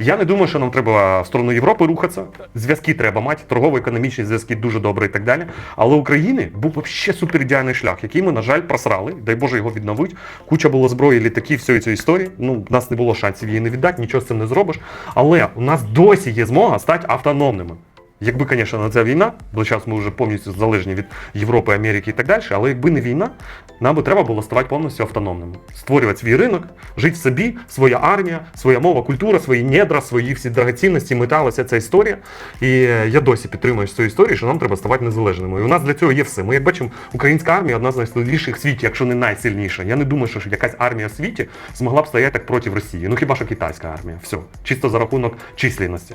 Я не думаю, що нам треба в сторону Європи рухатися. Зв'язки треба мати, торгово-економічні зв'язки дуже добре і так далі. Але України був взагалі супер ідеальний шлях, який ми, на жаль, просрали. Дай Боже його відновить. Куча було зброї, літаків, всієї цієї історії. Ну, в нас не було шансів її не віддати, нічого з цим не зробиш. Але у нас досі є змога стати автономними. Якби, звісно, не ця війна, бо зараз ми вже повністю залежні від Європи, Америки і так далі, але якби не війна, нам би треба було ставати повністю автономними. Створювати свій ринок, жити в собі, своя армія, своя мова, культура, свої недра, свої всі драгоцінності, метали, вся ця історія. І е, я досі підтримую цю історію, що нам треба ставати незалежними. І у нас для цього є все. Ми, як бачимо, українська армія одна з найсильніших в світі, якщо не найсильніша. Я не думаю, що якась армія в світі змогла б стояти так проти Росії. Ну хіба що китайська армія. Все. Чисто за рахунок численності.